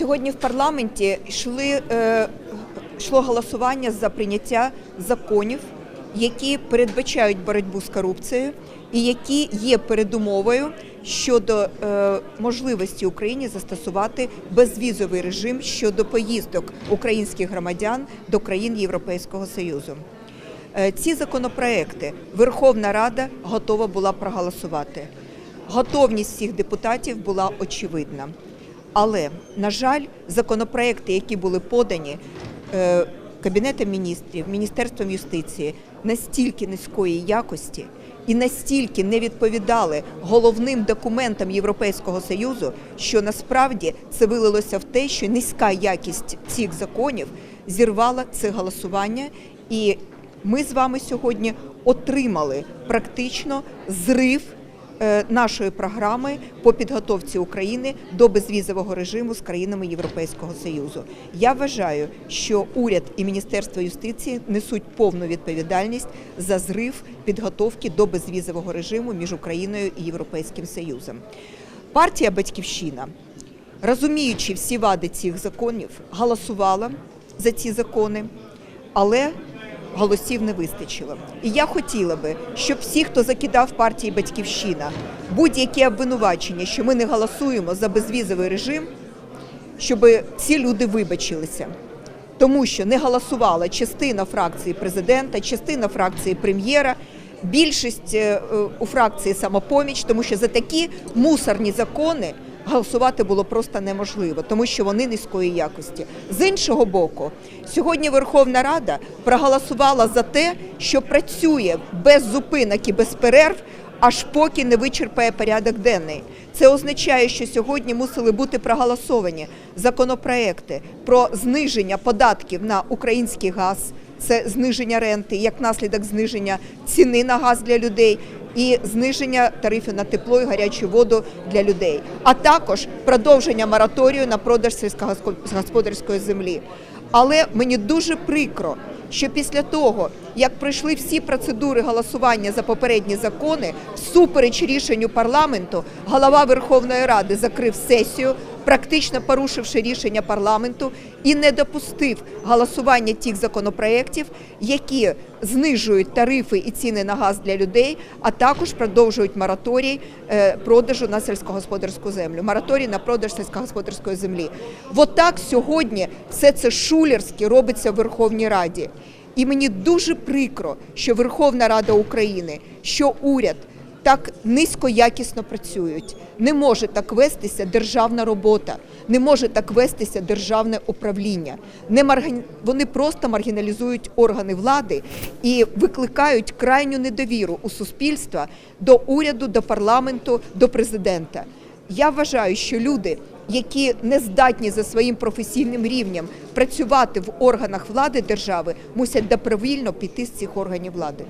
Сьогодні в парламенті йшли, е, йшло голосування за прийняття законів, які передбачають боротьбу з корупцією і які є передумовою щодо е, можливості Україні застосувати безвізовий режим щодо поїздок українських громадян до країн Європейського Союзу. Е, Ці законопроекти Верховна Рада готова була проголосувати. Готовність всіх депутатів була очевидна. Але, на жаль, законопроекти, які були подані е, Кабінетом міністрів, Міністерством юстиції, настільки низької якості і настільки не відповідали головним документам Європейського Союзу, що насправді це вилилося в те, що низька якість цих законів зірвала це голосування. І ми з вами сьогодні отримали практично зрив нашої програми по підготовці України до безвізового режиму з країнами Європейського Союзу. Я вважаю, що уряд і Міністерство юстиції несуть повну відповідальність за зрив підготовки до безвізового режиму між Україною і Європейським Союзом. Партія Батьківщина, розуміючи всі вади цих законів, голосувала за ці закони, але голосів не вистачило. І я хотіла би, щоб всі, хто закидав партії Батьківщина, будь-які обвинувачення, що ми не голосуємо за безвізовий режим, щоб ці люди вибачилися. Тому що не голосувала частина фракції президента, частина фракції прем'єра, більшість е, у фракції самопоміч, тому що за такі мусорні закони голосувати було просто неможливо, тому що вони низької якості. З іншого боку, сьогодні Верховна Рада проголосувала за те, що працює без зупинок і без перерв. Аж поки не вичерпає порядок денний. Це означає, що сьогодні мусили бути проголосовані законопроекти про зниження податків на український газ, це зниження ренти, як наслідок зниження ціни на газ для людей. І зниження тарифів на тепло і гарячу воду для людей, а також продовження мораторію на продаж сільськогосподарської землі. Але мені дуже прикро, що після того, як пройшли всі процедури голосування за попередні закони, всупереч рішенню парламенту, голова Верховної Ради закрив сесію, практично порушивши рішення парламенту, і не допустив голосування тих законопроєктів, які знижують тарифи і ціни на газ для людей, а також продовжують мораторій е, продажу на сільськогосподарську землю. Мораторій на продаж сільськогосподарської землі. Отак сьогодні все це шулерськи робиться в Верховній Раді. І мені дуже прикро, що Верховна Рада України, що уряд так низькоякісно працюють. Не може так вестися державна робота, не може так вестися державне управління. Не маргін... Вони просто маргіналізують органи влади і викликають крайню недовіру у суспільства до уряду, до парламенту, до президента. Я вважаю, що люди, які не здатні за своїм професійним рівнем працювати в органах влади держави, мусять добровільно піти з цих органів влади.